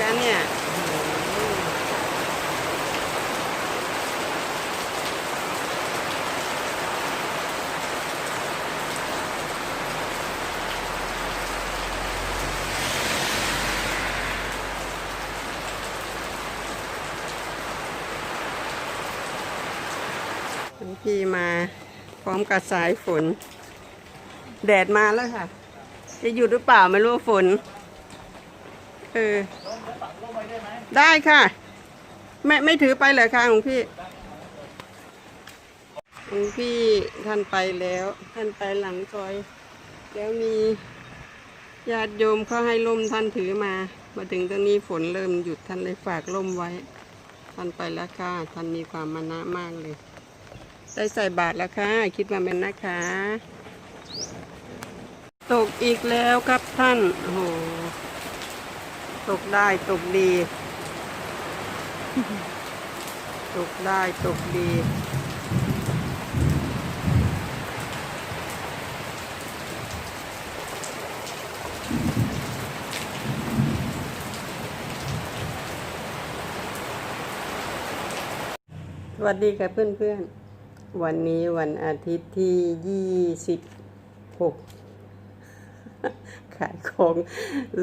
นะคะเนี่ยพี่มาพร้อมกับสายฝน แดดมาแล้วค่ะ จะหยุดหรือเปล่าไม่รู้ฝน เออ ได้ค่ะ ไม่ไม่ถือไปเลยค่ะของพี่ของพี่ท่านไปแล้ว ท่านไปหลังซอย แล้วมีญาติโยมเขาให้ล่มท่านถือมา มาถึงตรงนี้ฝนเริ่มหยุดท่านเลยฝากล่มไว้ ท่านไปแล้วค่ะ ท่านมีความมานะมากเลย ได้ใส่บาตรแล้วค่ะ คิดว่าเป็นนะคะ ตกอีกแล้วครับท่าน โอ้โห ตกได้ตกดี ตกได้ตกดีสวัสดีค่ะเพื่อนๆ วันนี้วันอาทิตย์ที่ยี่สิบหก ขายของ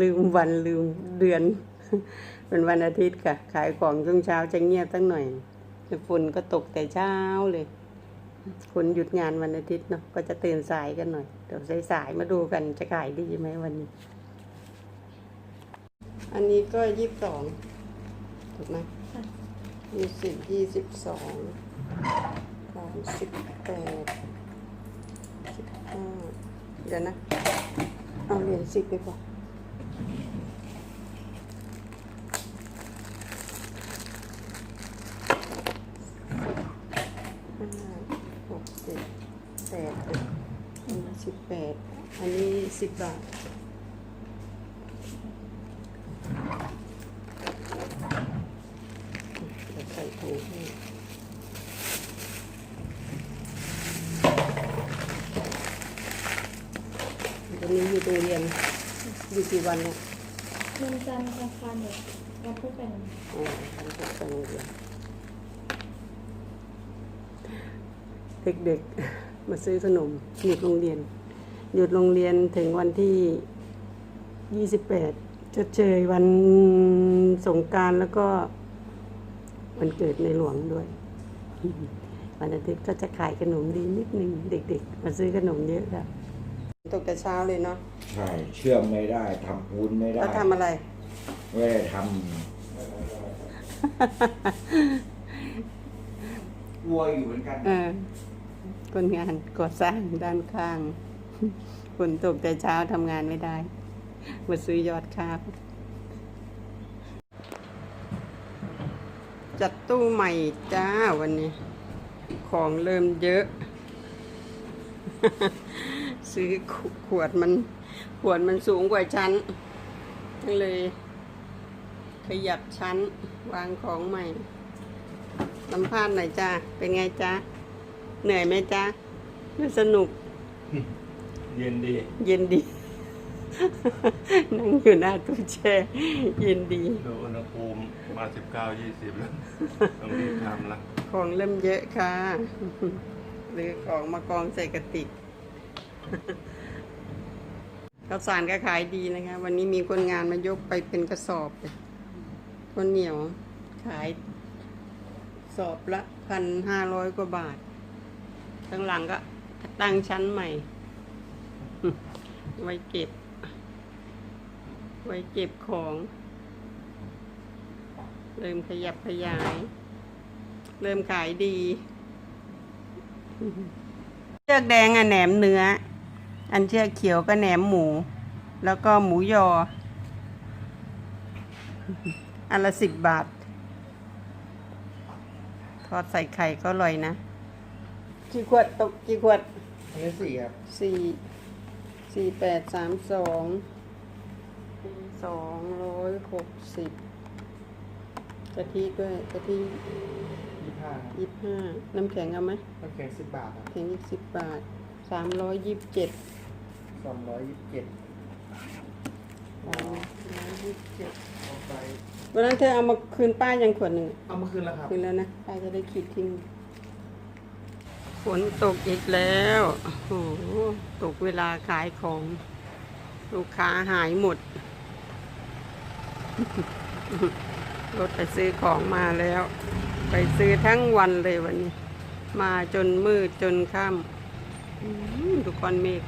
ลืมวันลืมเดือน เป็นวันอาทิตย์ค่ะ ขายของช่วงเช้าจะเงียบตั้งหน่อยแต่ฝนก็ตกแต่เช้าเลยคนหยุดงานวันอาทิตย์เนาะก็จะตื่นสายกันหน่อยเดี๋ยวสายๆมาดูกันจะขายดีไหมวันนี้ อันนี้ก็ยี่สิบสองถูกไหมยี่สิบยี่สิบสองสามสิบแปดสิบห้าเดี๋ยวนะ เอาเหรียญสิบไปก่อนห้าหกเจ็ดแปดอันนี้สิบแปดอันนี้สิบบาทเดี๋ยวใส่ถุงให้ วันนี้อยู่โรงเรียนอยู่กี่วันเนี่ยวันจันทร์อังคารเนี่ยวันพุธเป็นอ๋อทำทุกโรงเรียนเด็กๆ มาซื้อขนมหยุดโรงเรียน หยุดโรงเรียนถึงวันที่ยี่สิบแปดชดเชยวันสงกรารแล้วก็วันเกิดในหลวงด้วย วันอาทิตย์ก็จะขายขนมดีนิดนึง เด็กๆ มาซื้อขนมเยอะค่ะ ตกแต่เช้าเลยเนาะใช่เชื่อมไม่ได้ทำปูนไม่ได้แล้วทำอะไร ไม่ได้ทำวัวอยู่เหมือนกันเออคนงานก่อสร้างด้านข้างฝนตกแต่เช้าทำงานไม่ได้ มาซื้อยอดข้าวจัดตู้ใหม่จ้าวันนี้ ของเริ่มเยอะ ซื้อขวดมัน ขวดมันสูงกว่าชั้นก็เลย ขยับชั้นวางของใหม่สัมภาษณ์หน่อยจ้าเป็นไงจ้าเหนื่อยไหมจ้าหรือสนุก เย็นดี เย็นดี นั่งอยู่หน้าตู้แช่เย็นดีดูอุณหภูมิมาสิบเก้ายี่สิบแล้วต้องรีบทำละของเริ่มเยอะค่ะ หรือของมากองใส่กระติกข้าวสารก็ขายดีนะคะ วันนี้มีคนงานมายกไปเป็นกระสอบเลยข้าวเหนียว ขายสอบละพันห้าร้อยกว่าบาท ข้างหลังก็ตั้งชั้นใหม่ ไว้เก็บ ไว้เก็บของ เริ่มขยับขยาย เริ่มขายดี เชือกแดงอะแหนมเนื้อ อันเชือกเขียวก็แหนมหมู แล้วก็หมูยอ อันละสิบบาท ทอดใส่ไข่ก็อร่อยนะ กี่ขวดตกกี่ขวดอันนี้สี่ครับสี่สี่แปดสามสองสองร้อยหกสิบกะทิด้วยกะทิ ยี่ห้ายี่ห้าน้ำแข็งเอาไหมน้ำแข็งสิบบาทอะแข็งอีกสิบบาทสามร้อยยี่สิบเจ็ดสองร้อยยี่สิบเจ็ดสามร้อยยี่สิบเจ็ดเอาไปวันนั้นเธอเอามาคืนป้ายังขวดหนึ่งเอามาคืนแล้วครับคืนแล้วนะป้าจะได้ขีดทิ้งฝนตกอีกแล้วโอ้โหตกเวลาขายของ ลูกค้าหายหมด รถไปซื้อของมาแล้ว ไปซื้อทั้งวันเลยวันนี้ มาจนมืดจนค่ำดูก้อนเมฆ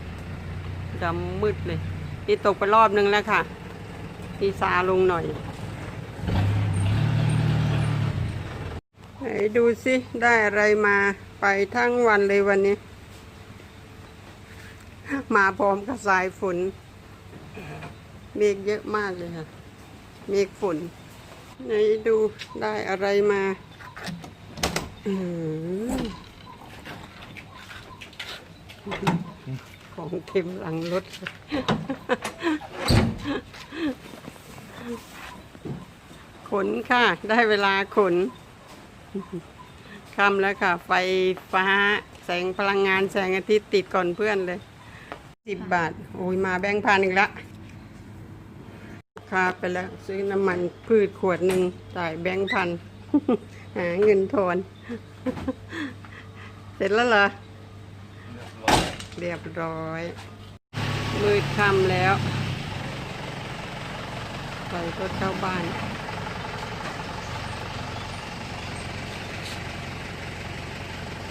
ดำมืดเลย นี่ตกไปรอบนึงแล้วค่ะนี่ซาลงหน่อยไหนดูสิได้อะไรมาไปทั้งวันเลยวันนี้ มาพร้อมกับสายฝน เมฆเยอะมากเลยค่ะ เมฆฝนไหนดูได้อะไรมา ของเค็มหลังรถขนค่ะ ได้เวลาขนค่ำแล้วค่ะ ไฟฟ้าแสงพลังงานแสงอาทิตย์ติดก่อนเพื่อนเลยสิบบาท โอ้ยมาแบงค์พันอีกละค่าไปแล้ว ซื้อน้ำมันพืชขวดหนึ่งจ่ายแบงค์พัน หาเงินทอน เสร็จแล้วเหรอ เรียบร้อยเรียบร้อยมืดค่ำแล้วไปรถเข้าบ้าน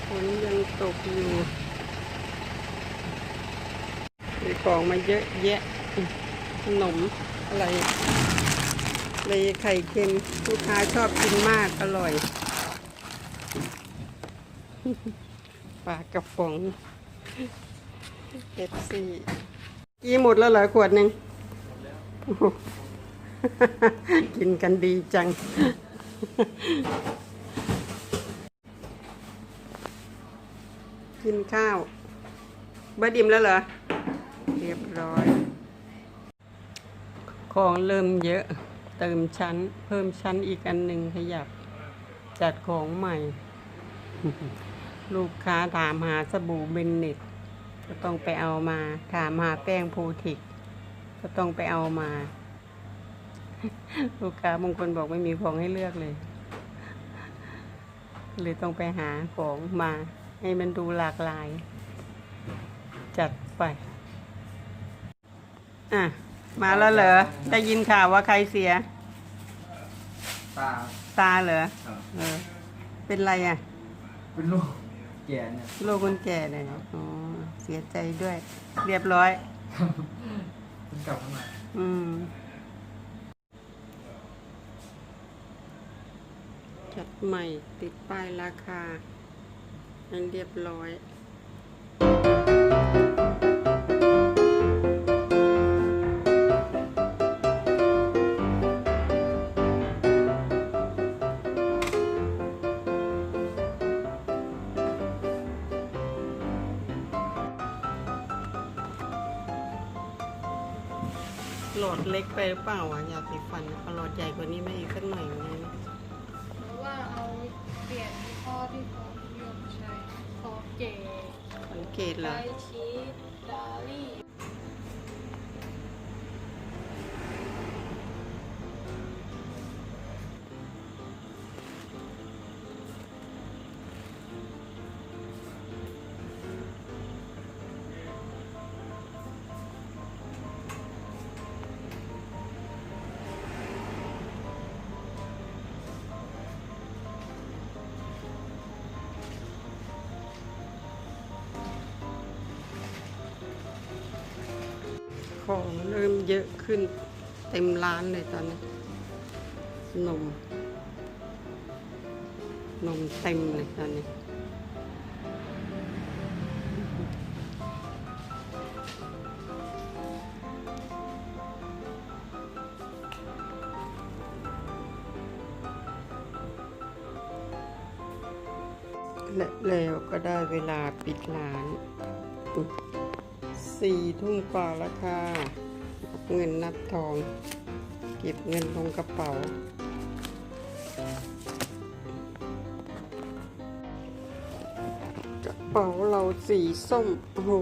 ฝนยังตกอยู่มีของมาเยอะแยะ ขนมอะไร เลยไข่เค็มลูกค้าชอบกินมากอร่อยปลากระป๋องเอฟซีกี้หมดแล้วเหรอขวดหนึ่งกินกันดีจัง กินข้าวบดอิ่มแล้วเหรอ เรียบร้อย ของเริ่มเยอะ เติมชั้น เพิ่มชั้นอีกอันหนึ่งขยับ จัดของใหม่ ลูกค้าถามหาสบู่เบนเน็ตก็ต้องไปเอามา ถามหาแป้งโพทิก ก็ต้องไปเอามา ลูกค้าบางคนบอกไม่มีของให้เลือกเลย เลยต้องไปหาของมา ให้มันดูหลากหลาย จัดไป อะ มาแล้วเหรอได้ยินข่าวว่าใครเสีย ตาตาเหรอครับเออ เป็นไรอะ เป็นลูกแก่เนี่ยโรคคนแก่เลยอ๋อเสียใจด้วย เรียบร้อยมันกลับมาอืมจัดใหม่ติดป้ายราคานั้นเรียบร้อย หลอดเล็กไปหรือเปล่าอะยาสีฟันอะเอาหลอดใหญ่กว่านี้มาอีกสักหน่อยไหมนะหรือว่าเอาเปลี่ยนยี่ห้อที่เขานิยมใช้คอเกตสังเกตเหรไลอชีสดาลี่ ของเริ่มเยอะขึ้นเต็มร้านเลยตอนนี้ นม นมเต็มเลยตอนนี้ และแล้วก็ได้เวลาปิดร้าน สี่ทุ่มกว่าแล้วค่ะเงินนับทอง เก็บเงินลงกระเป๋า กระเป๋าเราสีส้ม โอ้โห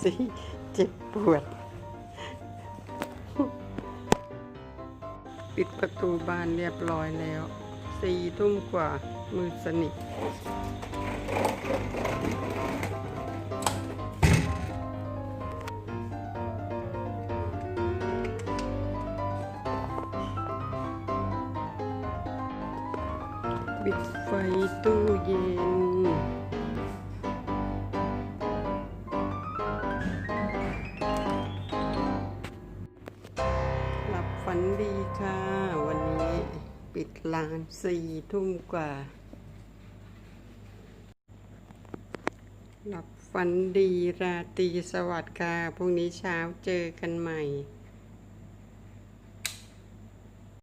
สีเจ็บปวด ปิดประตูบ้านเรียบร้อยแล้วสี่ทุ่มกว่ามืดสนิท ปิดไฟตู้เย็น หลับฝันดีค่ะ วันนี้ปิดร้านสี่ทุ่มกว่า หลับ ฝันดีราตรีสวัสดิ์ค่ะพรุ่งนี้เช้าเจอกันใหม่